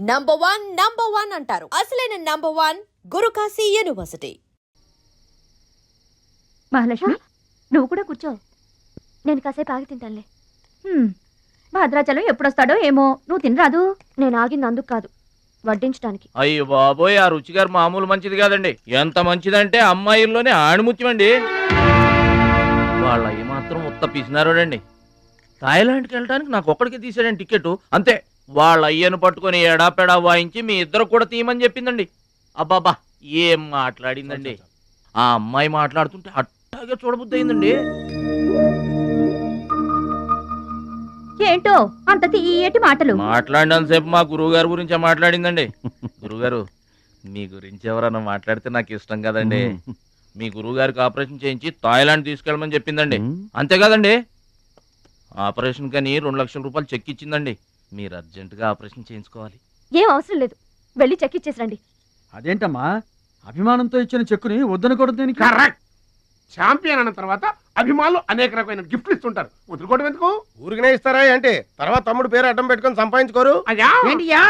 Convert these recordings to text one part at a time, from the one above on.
Number one number one అంటారు. అసలైన number one Gurukashi university Mahalakshmi నువ్వు కూడా కూర్చో. నేను కాసేపు ఆగి తింటానులే. హ్మ్. భద్రాచలం ఎప్పుడొస్తాడో ఏమో. నువ్వు తినరాదు. నేను ఆగింది అందుకు కాదు. వడ్డించడానికి అయ్యో బాబోయ్ ఆ రుచి గారు మామూలు మంచిది కాదండి. ఎంత మంచిదంటే అమ్మాయిల్లోనే ఆణిముత్యమండి. వాళ్ళ అయ్యి మాత్రం ఉత్త పిసినారోడండి. థాయిలాండ్కి వెళ్ళడానికి నాకు ఒక్కడికి తీసాడండి టికెట్ అంతే. వాళ్ళ అయ్యను పట్టుకొని ఎడాపెడా వాయించి మీ ఇద్దరు కూడా తీయమని చెప్పిందండి. అబ్బాబా ఏం మాట్లాడిందండి? ఆ అమ్మాయి మాట్లాడుతుంటే అట్టాగే చూడబుద్ధి అయిందండి ఏంటో అంత తీయటి మాటలు? మాట్లాడినంతసేపు మా గురువు గారి గురించే మాట్లాడిందండి. గురుగారు మీ గురించి ఎవరన్నా మాట్లాడితే నాకు ఇష్టం కదండి. మీ గురువు గారికి ఆపరేషన్ చేయించి థాయిలాండ్ తీసుకెళ్ళమని చెప్పిందండి. అంతే కదండి. ఆపరేషన్ కని రెండు లక్షల రూపాయలు చెక్ ఇచ్చిందండి. మీరు అర్జెంటుగా ఆపరేషన్ చేయించుకోవాలి. ఏం అవసరం లేదు. వెళ్ళి చెక్ ఇచ్చేసి రండి అదేంటమ్మా? అభిమానంతో ఇచ్చిన చెక్కుని వద్దనకూడదు దీనికి? కరెక్ట్. ఛాంపియన్ అన్న తర్వాత అభిమానులు అనేక రకమైన గిఫ్ట్లు ఇస్తుంటారు. వదులుకోవడం ఎందుకు? ఊరికనే ఇస్తారా ఏంటి తర్వాత తమ్ముడు పేరు అడ్డం పెట్టుకొని సంపాదించుకోరు. అయ్యా!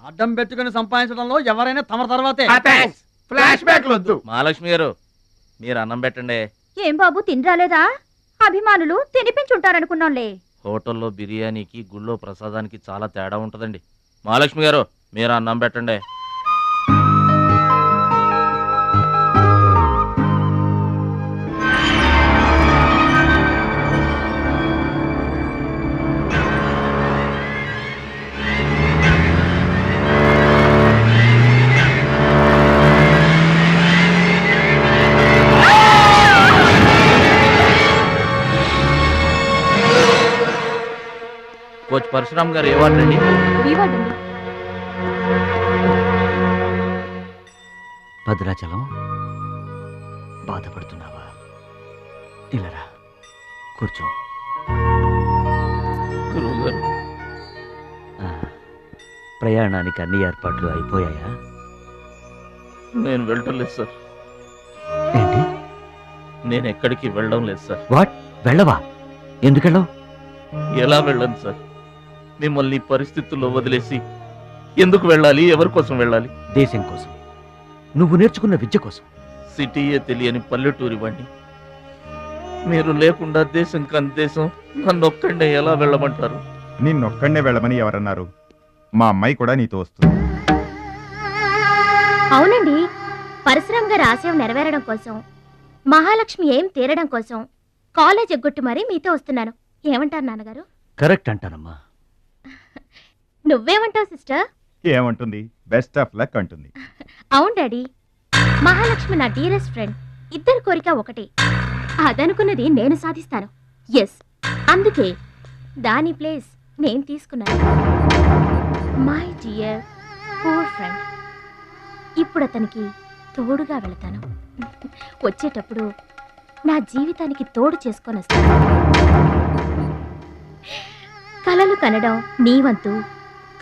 అడ్డం పెట్టుకుని సంపాదించడంలో ఎవరైనా తమ తర్వాతే. ఫ్లాష్ బ్యాక్ వద్దు. మహాలక్ష్మి గారు మీరు అన్నం పెట్టండి. ఏం బాబు తినరాలేదా? అభిమానులు తినిపించుంటారనుకున్నాంలే. హోటల్లో బిర్యానీకి గుళ్ళో ప్రసాదానికి చాలా తేడా ఉంటుందండి. మహాలక్ష్మి గారు మీరు అన్నం పెట్టండి. పరశురామ్ గారు ఏవాడండి ఇవ్వండి భద్రాచలం. బాధపడుతున్నావా? ఇలారా కూర్చో. ప్రయాణానికి అన్ని ఏర్పాట్లు అయిపోయాయా? నేను వెళ్ళటం లేదు సార్. ఏంటి? నేను ఎక్కడికి వెళ్ళడం లేదు సార్. వాట్? వెళ్ళవా? ఎందుకెళ్ళవు ఎలా వెళ్ళను సార్? మిమ్మల్ని పరిస్థితుల్లో వదిలేసి ఎందుకు వెళ్ళాలి? ఎవరి కోసం వెళ్ళాలి? దేశం కోసం. నువ్వు నేర్చుకున్న విద్య కోసం. సిటీయే తెలియని పల్లెటూరి వాణ్ణి. మీరు లేకుండా దేశం కాని దేశం నన్ను ఒక్కడే ఎలా వెళ్ళమంటారు? నిన్నొక్కడే వెళ్ళమని ఎవరన్నారు? మా అమ్మాయి కూడా నీతో వస్తుంది. అవునండి. పరశురామ్ గారి ఆశయం నెరవేరడం కోసం మహాలక్ష్మి ఏం తీరడం కోసం కాలేజ్ ఎగ్గొట్టు మరీ మీతో వస్తున్నాను. ఏమంటారు నాన్నగారు? కరెక్ట్ అంటానమ్మా. నువ్వేమంటావు సిస్టర్? ఏమంటుంది? బెస్ట్ ఆఫ్ లక్ అంటుంది. అవును డాడీ. మహాలక్ష్మి నా డీరెస్ట్ ఫ్రెండ్. ఇద్దరి కోరిక ఒకటే. అదనుకున్నది నేను సాధిస్తాను. ఎస్ అందుకే దాని ప్లేస్ నేను తీసుకున్నాను. మై డియర్ పూర్ ఫ్రెండ్ ఇప్పుడు అతనికి తోడుగా వెళతాను. వచ్చేటప్పుడు నా జీవితానికి తోడు చేసుకొని వస్తాను. కలలు కనడం నీ వంతు.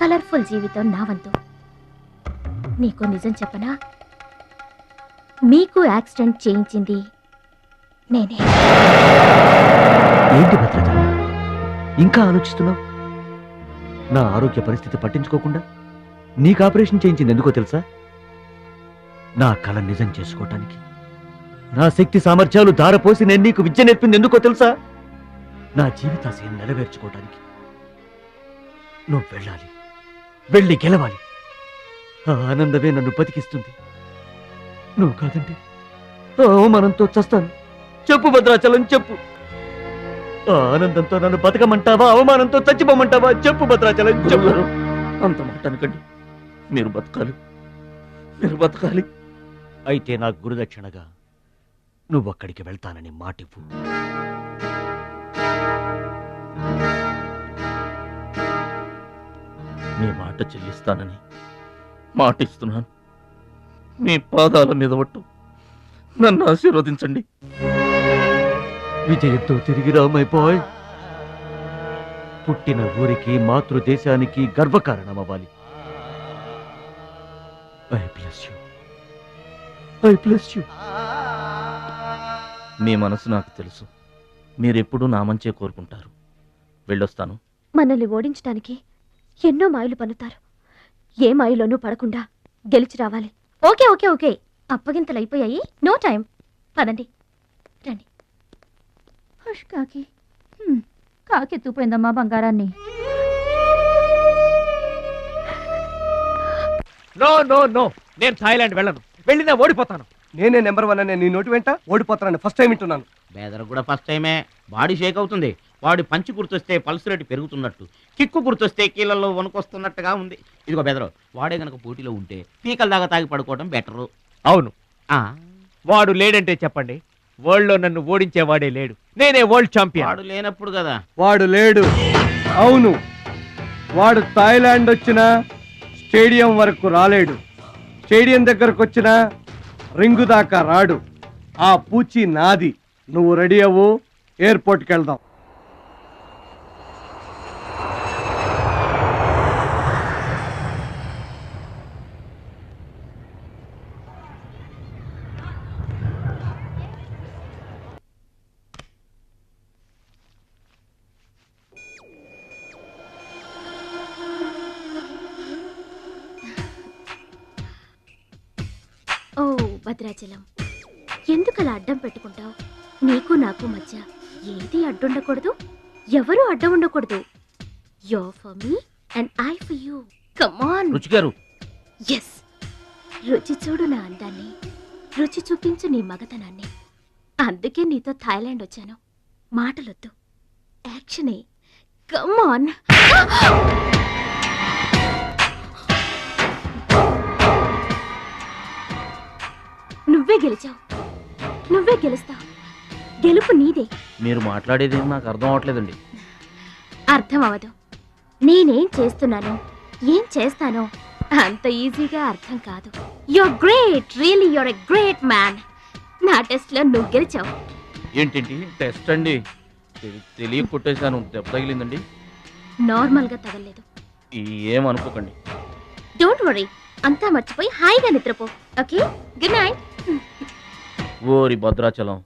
కలర్ఫుల్ జీవితం నా వంతు. నీకు నిజం చెప్పనా? మీకు యాక్సిడెంట్ చేయించింది నేనే. ఏంటి భద్రత? ఇంకా ఆలోచిస్తున్నావు? నా ఆరోగ్య పరిస్థితి పట్టించుకోకుండా నీకు ఆపరేషన్ చేయించింది ఎందుకో తెలుసా? నా కళ నిజం చేసుకోవటానికి. నా శక్తి సామర్థ్యాలు ధారపోసి నేను నీకు విద్య నేర్పింది ఎందుకో తెలుసా? నా జీవితాశయం నెరవేర్చుకోవటానికి నువ్వు వెళ్ళాలి. వెళ్ళి గెలవాలి. ఆ ఆనందమే నన్ను బతికిస్తుంది. నువ్వు కాదంటే ఆ అవమానంతో చస్తాను. చెప్పు భద్రాచలం చెప్పు. ఆ ఆనందంతో నన్ను బతకమంటావా? అవమానంతో చచ్చిపోమంటావా? చెప్పు భద్రాచలం చెప్పు. అంత మాట అనకండి. మీరు బతకాలి. మీరు బతకాలి. అయితే నా గురుదక్షిణగా నువ్వు అక్కడికి వెళ్తానని మాటివ్వు. మీ మాట చెల్లిస్తానని మాటిస్తున్నాను. మీ పాదాల మీద ఒట్టు నన్ను ఆశీర్వదించండి. విజయంతో తిరిగి రామైపోయ్ పుట్టిన ఊరికి మాతృదేశానికి గర్వకారణమవ్వాలి. I bless you. I bless you. మీ మనసు నాకు తెలుసు. మీరెప్పుడూ నా మంచే కోరుకుంటారు. వెళ్ళొస్తాను. మనల్ని ఓడించడానికి ఎన్నో మాయలు పన్నుతారు. ఏ మాయలోనూ పడకుండా గెలిచి రావాలి. Okay okay okay. అప్పగింతలు అయిపోయాయి నో టైం. పదండి. రండి. హుష్ కాకి. కాకి బంగారాన్ని. No no no. నేను థాయిలాండ్ వెళ్ళను. వెళ్ళినా ఓడిపోతాను. నేనే నెంబర్ వన్ అనే నీ నోటి వెంట ఓడిపోతానని ఫస్ట్ టైం వింటున్నాను. బేదర్ కూడా ఫస్ట్ టైమే. బాడీ షేక్ అవుతుంది. వాడి పంచి గుర్తొస్తే పల్స్ రేటు పెరుగుతున్నట్టు కిక్కు గుర్తొస్తే కీళ్ళల్లో వణుకొస్తున్నట్టుగా ఉంది. ఇదిగో బెదరు వాడే గనక పోటీలో ఉంటే పీకల దాకా తాగి పడుకోవడం బెటరు. అవును. వాడు లేడంటే చెప్పండి వరల్డ్లో నన్ను ఓడించేవాడే లేడు. నేనే వరల్డ్ ఛాంపియన్. వాడు లేనప్పుడు కదా. వాడు లేడు. అవును. వాడు థాయిలాండ్ వచ్చినా స్టేడియం వరకు రాలేడు. స్టేడియం దగ్గరకు వచ్చినా రింగు దాకా రాడు. ఆ పూచి నాది. నువ్వు రెడీ అవ్వు ఎయిర్పోర్ట్కి వెళ్దాం. భద్రాచలం. ఎందుకలా అడ్డం పెట్టుకుంటావు? నీకు నాకు మధ్య ఏది అడ్డుండకూడదు? ఎవరు అడ్డం ఉండకూడదు you for me and I for you come on Ruchi garu yes రుచి చూడు నా అందాన్ని. రుచి చూపించు నీ మగతనాన్ని. అందుకే నీతో థాయిలాండ్ వచ్చాను. మాటలొద్దు. యాక్షనే కమాన్ నువ్వే గెలిచావు. నువ్వే గెలుస్తావు. గెలుపు నీదే. మీరు మాట్లాడేది నాకు అర్థం అవట్లేదండి. అర్థం అవదు నేనేం చేస్తున్నానో? ఏం చేస్తానో అంత ఈజీగా అర్థం కాదు. You're great really you're a great man నా టెస్ట్లో నువ్వు గెలిచావు. ఏంటండి? టెస్ట్ అండి. తెలి- తెలియ కొట్టేశాను దెబ్బ తగిలిందండి. నార్మల్గా తగలేదు ఏం అనుకోకండి. డోంట్ వరీ అంతా మర్చిపోయి హాయిగా నిద్రపో. ఓకే గుడ్ నైట్ ఓరి భద్రాచలం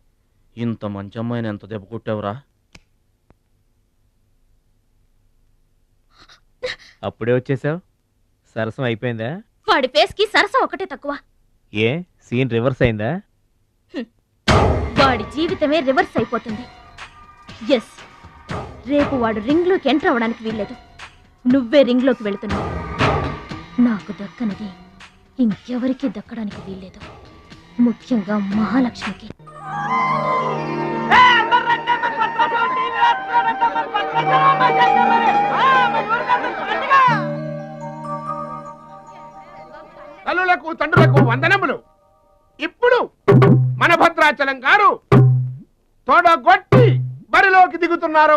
ఇంత మంచి అమ్మాయిని ఎంత దెబ్బ కొట్టావురా? అప్పుడే వచ్చేసావు? సరసం అయిపోయిందా? వాడి ఫేస్కి సరసం ఒకటే తక్కువ. ఏ? సీన్ రివర్స్ అయిందా? వాడి జీవితమే రివర్స్ అయిపోతుంది. ఎస్. రేపు వాడు రింగ్లోకి ఎంటర్ అవ్వడానికి వీల్లేదు. నువ్వే రింగ్లోకి వెళుతున్నావు. నాకు దక్కనిది ఇంకెవరికి దక్కడానికి వీల్లేదు. ముఖ్యంగా మహాలక్ష్మికి. తల్లులకు తండ్రులకు వందనములు. ఇప్పుడు మన భద్రాచలం గారు తోడగొట్టి బరిలోకి దిగుతున్నారు.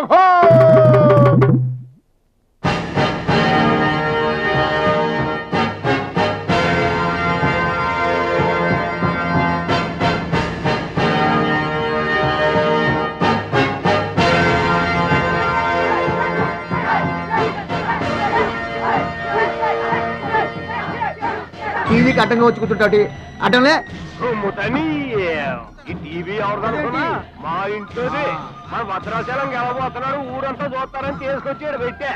వచ్చి కూర్చుంటాటి అడ్డంలే ఈ టీవీ ఎవరిదనుకున్నా మా ఇంట్లోది. మన భద్రాచలం గెలబోతున్నాడు ఊరంతా చూస్తారని తీసుకొచ్చాడు పెట్టే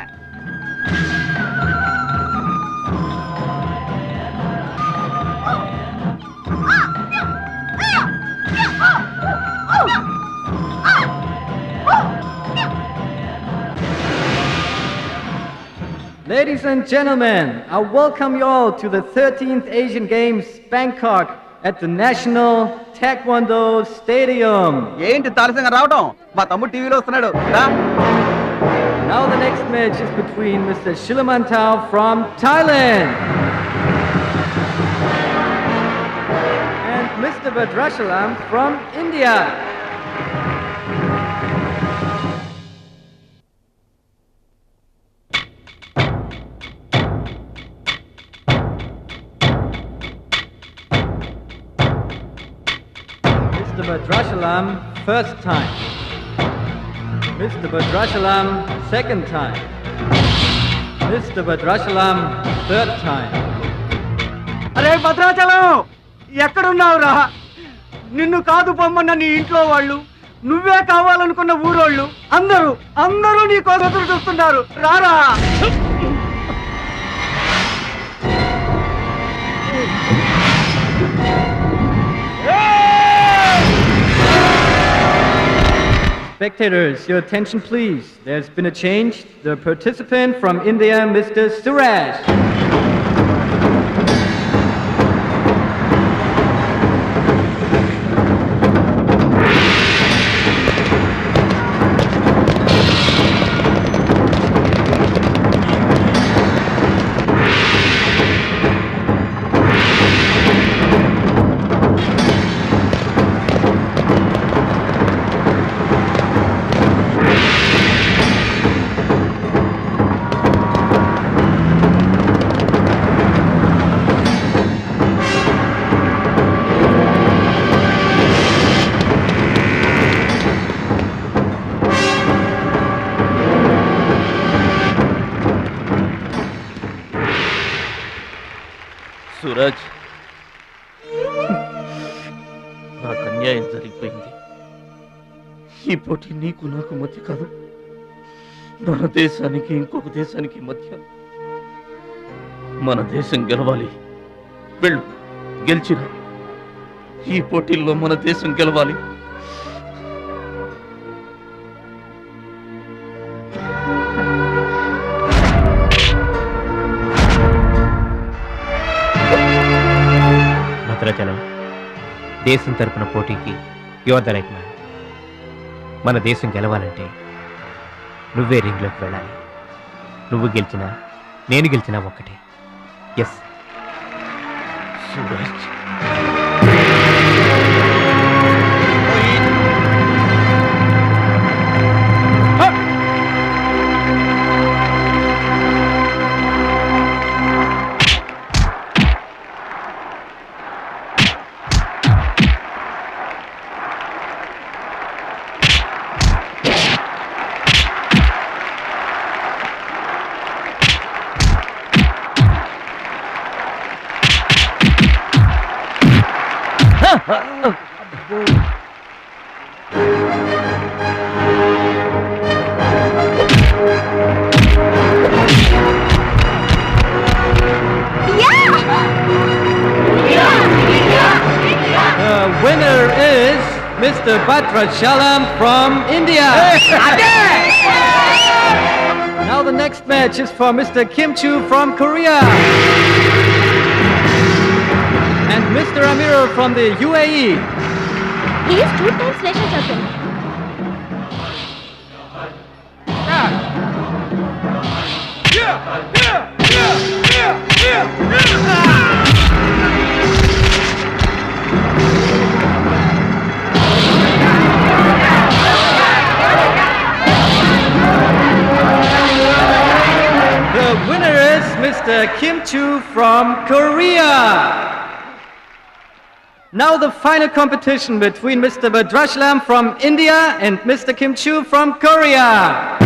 Ladies and gentlemen, I welcome you all to the 13th Asian Games, Bangkok, at the National Taekwondo Stadium. ఏంటి తారసంగా రావటం మా తమ్ముడు టీవీలో వస్తున్నాడు రా. Now the next match is between Mr. Shilamantau from Thailand and Mr. Badrashalam from India. Mr. Badrashalam, first time. Mr. Badrashalam, second time. Mr. Badrashalam, third time. అరే భద్రాచలం ఎక్కడున్నావురా నిన్ను కాదు పొమ్మన్న నీ ఇంట్లో వాళ్ళు నువ్వే కావాలనుకున్న ఊరోళ్ళు అందరూ అందరూ నీ కోసం చూస్తున్నారు రారా Spectators, your attention please. There's been a change. The participant from India, Mr. Suraj. Suraj. నాకు అన్యాయం జరిగిపోయింది. ఈ పోటీ నీకు నాకు మధ్య కాదు. మన దేశానికి ఇంకొక దేశానికి మధ్య మన దేశం గెలవాలి. వెళ్ళు గెలిచిరా. ఈ పోటీల్లో మన దేశం గెలవాలి. దేశం తరపున పోటీకి యువర్ ద రైట్ మ్యాన్. మన దేశం గెలవాలంటే నువ్వే రింగ్లోకి వెళ్ళాలి. నువ్వు గెలిచినా నేను గెలిచినా ఒక్కటే. Yes Suraj winner is Mr. Batra Shalam from India. now the next match is for Mr. Kim Chu from Korea. And Mr. Amir from the UAE. He is two times national champion. Yeah! Yeah! Yeah! Yeah! Yeah! yeah. Mr. Kim Chu from Korea. Now the final competition between Mr. Badrashlam from India and Mr. Kim Chu from Korea.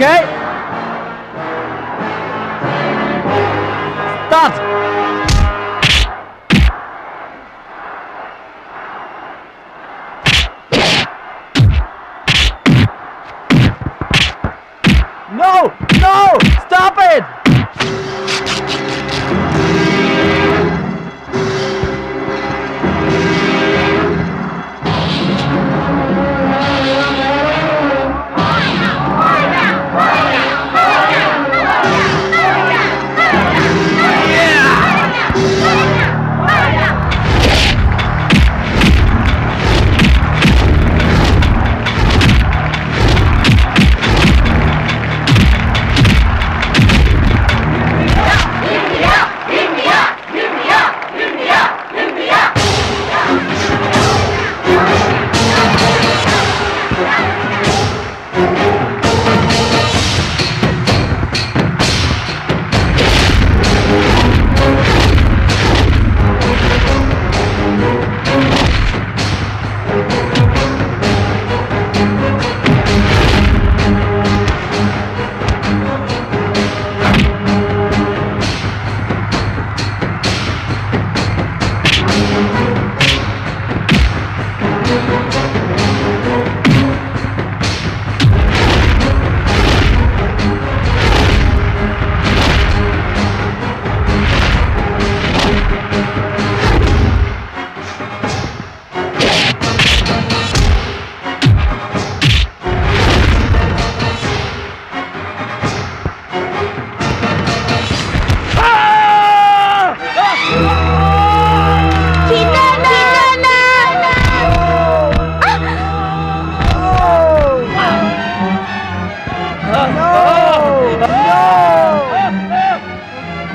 Okay?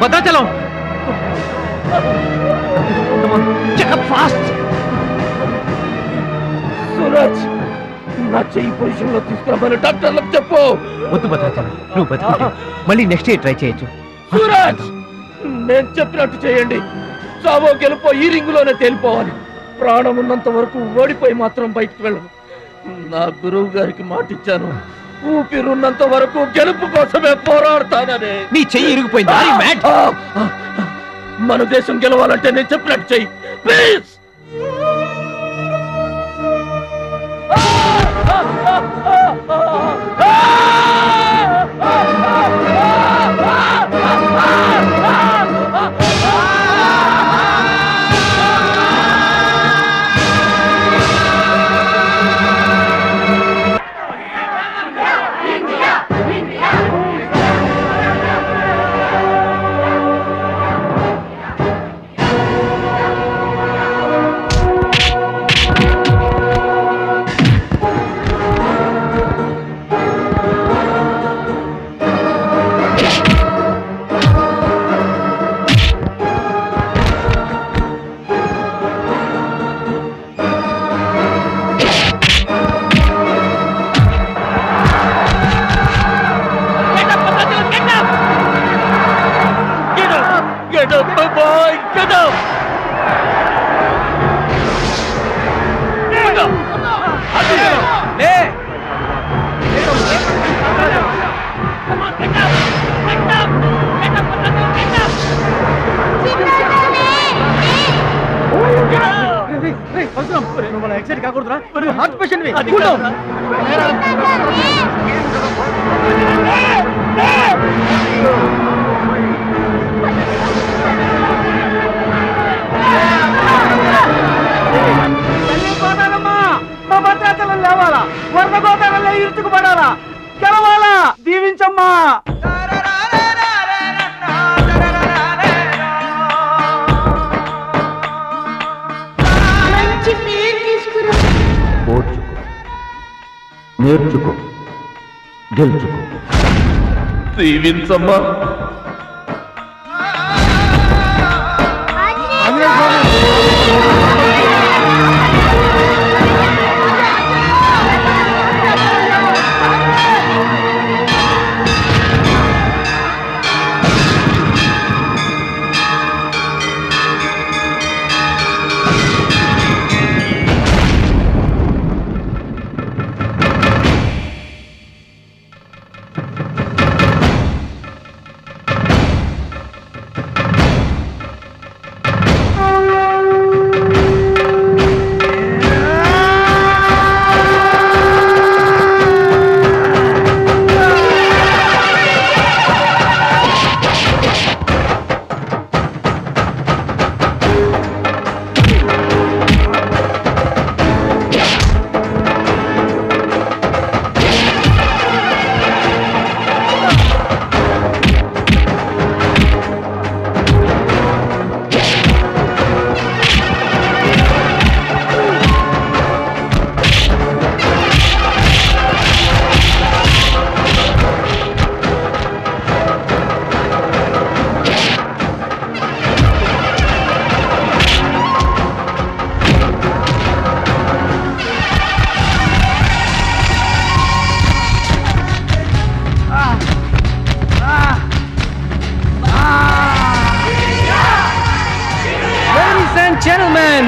Bhadrachalam. Fast Suraj నా చెయ్యి పొజిషన్లో తీసుకురామని డాక్టర్లకు చెప్పు. వద్దు భద్రాచలం నువ్వు బతుకుంటే మళ్ళీ next year try చేయొచ్చు. సూరజ్ నేను చెప్పినట్టు చేయండి. చావో గెలుపో ఈ రింగులోనే తేలిపోవాలి. ప్రాణం ఉన్నంత వరకు ఓడిపోయి మాత్రం బయటికి వెళ్ళను. నా గురువు గారికి మాట ఇచ్చాను ఊపిరున్నంత వరకు గెలుపు కోసమే పోరాడతానని. నీ చెయ్యి ఇరిగిపోయింది. మన దేశం గెలవాలంటే నేను చెప్పినట్టు చెయ్యి. Please Get Get up, my boy! Get up! Get up! అది లే! హార్ట్ పేషెంట్ అది భద్రాచలం లేవాలా? వరద గోదావరిలో ఇరుచుకుపడాలా? గెలవాలా? దీవించమ్మా. ఓర్చుకో. నేర్చుకో. గెలుచుకో. దీవించమ్మా.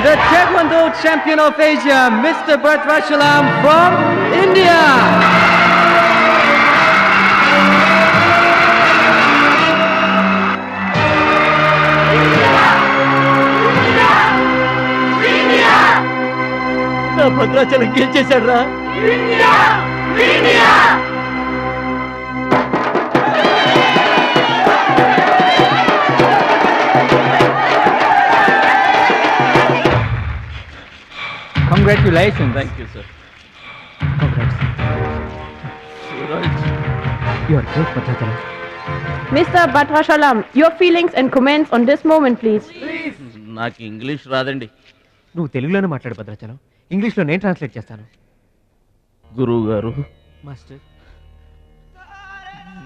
The Taekwondo champion of Asia, Mr. Bhadrachalam from India. Bhadrachalam గెలిచేశాడు రా Congratulations. Thank you sir you are great Bhadrachalam Mr. Bhadrachalam, your feelings and comments on this moment, please. నాకు English రాదండి. నువ్వు తెలుగులోనే మాట్లాడు భద్రాచలం. ఇంగ్లీష్లో నేను ట్రాన్స్లేట్ చేస్తాను. గురువు గారు మాస్టర్.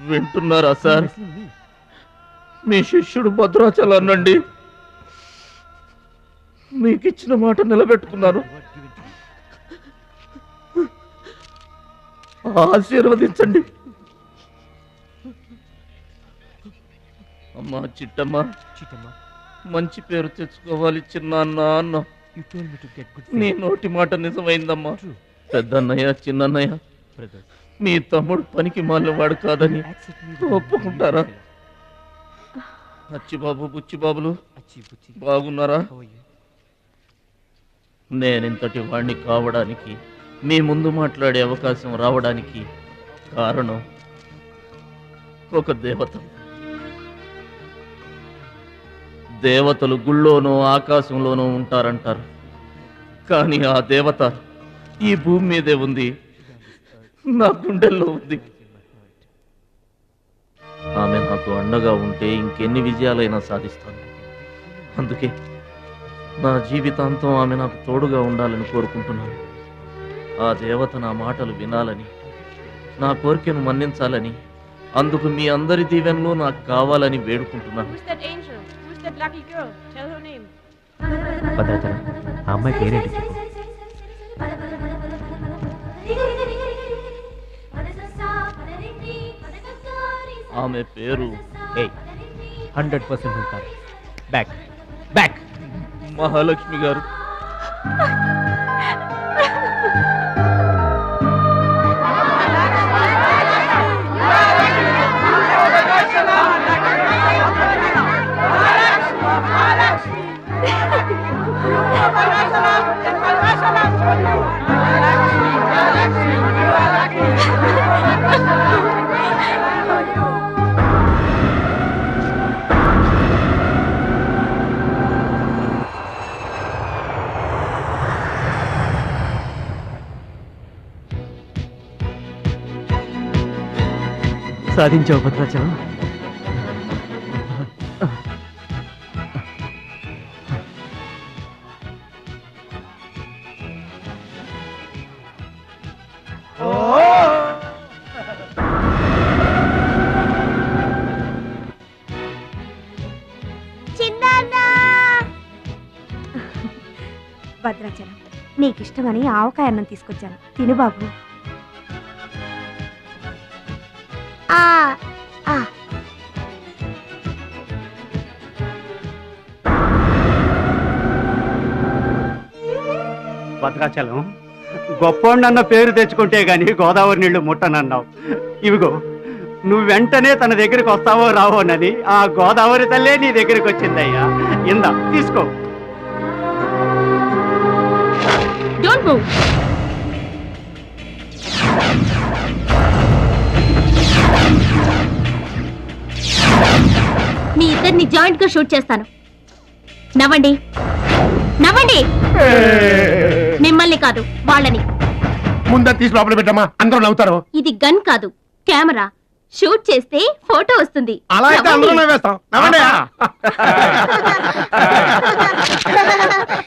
వింటున్నారా సార్? మీ. శిష్యుడు భద్రాచలాన్నండి మీకు ఇచ్చిన మాట నిలబెట్టుకున్నాను. ఆశీర్వదించండి. అమ్మా చిట్టమ్మ. మంచి పేరు తెచ్చుకోవాలి చిన్న అన్న. నీ నోటి మాట నిజమైందమ్మా. పెద్దన్నయ్య చిన్నన్నయ్య. మీ తమ్ముడు పనికి మాలినవాడు కాదని ఒప్పుకుంటారా? అచ్చిబాబు బుచ్చిబాబులు బాగున్నారా? నేనింతటి వాణ్ణి కావడానికి మీ ముందు మాట్లాడే అవకాశం రావడానికి కారణం ఒక దేవత. దేవతలు గుళ్ళోనూ ఆకాశంలోనూ ఉంటారంటారు. కానీ ఆ దేవత ఈ భూమి మీదే ఉంది. నా గుండెల్లో ఉంది. ఆమె నాకు అండగా ఉంటే ఇంకెన్ని విజయాలైనా సాధిస్తాను. అందుకే నా జీవితాంతం ఆమె నాకు తోడుగా ఉండాలని కోరుకుంటున్నాను. ఆ దేవత నా మాటలు వినాలని నా కోరికను మన్నించాలని అందుకు మీ అందరి దీవెనలు నాకు కావాలని వేడుకుంటున్నాను. ఆ అమ్మాయి పేరేంటి చెప్పు. ఆమె పేరు ఏ హండ్రెడ్ పర్సెంట్ కాదు. Back back Mahalakshmi garu. సాధించావు Bhadrachalam. Bhadrachalam నీకిష్టమని ఆవకాయ అన్నం తీసుకొచ్చాను. తిను బాబు. ఆ ఆ. భద్రాచలం గొప్పోండన్న పేరు తెచ్చుకుంటే గాని గోదావరి నీళ్ళు ముట్టనన్నావు. ఇవిగో నువ్వు వెంటనే తన దగ్గరికి వస్తావో రావోనని ఆ గోదావరి తల్లే నీ దగ్గరికి వచ్చిందయ్యా. ఇందా తీసుకో. డోంట్ మూవ్ మీ ఇద్దరిని జాయింట్గా షూట్ చేస్తాను. నవ్వండి. నవ్వండి. మిమ్మల్ని కాదు వాళ్ళని. ముందా తీసి లోపల పెట్టమ్మా అందరూ నవ్వుతారు. ఇది గన్ కాదు కెమెరా. షూట్ చేస్తే ఫోటో వస్తుంది. అలా అయితే అందరూ నవ్వేస్తాం. నవ్వండి.